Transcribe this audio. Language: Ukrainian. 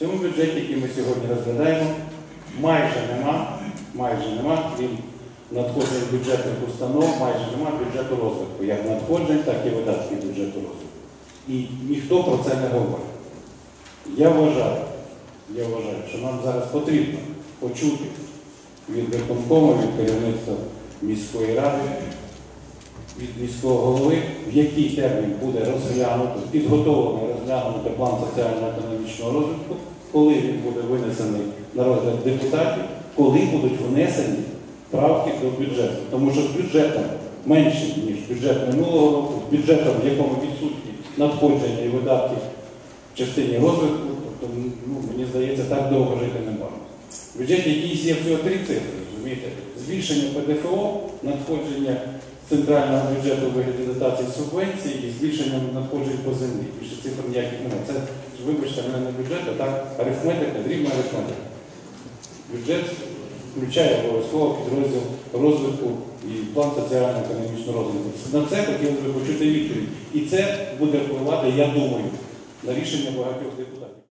Цьому бюджеті, який ми сьогодні розглядаємо, майже нема, майже нема, крім надходжень бюджетних установ, майже нема бюджету розвитку, як надходжень, так і видатків бюджету розвитку. І ніхто про це не говорить. Я вважаю, я вважаю, що нам зараз потрібно почути від виконкому, від керівництва міської ради, від міського голови, в який термін буде розглянуто, підготовлений розглянути план соціально-економічного розвитку, коли він буде винесений на розгляд депутатів, коли будуть внесені правки до бюджету. Тому що з бюджетом менше, ніж бюджет минулого року, з бюджетом, в якому відсутні надходження і видатки в частині розвитку, тобто, ну, мені здається, так довго жити не можна. В бюджеті якийсь є всього три цифри, розумієте? Збільшення ПДФО, надходження центрального бюджету у вигляді дотацій субвенцій і збільшення надходжень по землі. Більше цифр ніяких немає. Це, вибачте, не бюджет, а так арифметика, дрібна арифметика. Бюджет включає обов'язково підрозділ розвитку і план соціально-економічного розвитку. На це хотілося б почути відповідь. І це буде впливати, я думаю, на рішення багатьох депутатів.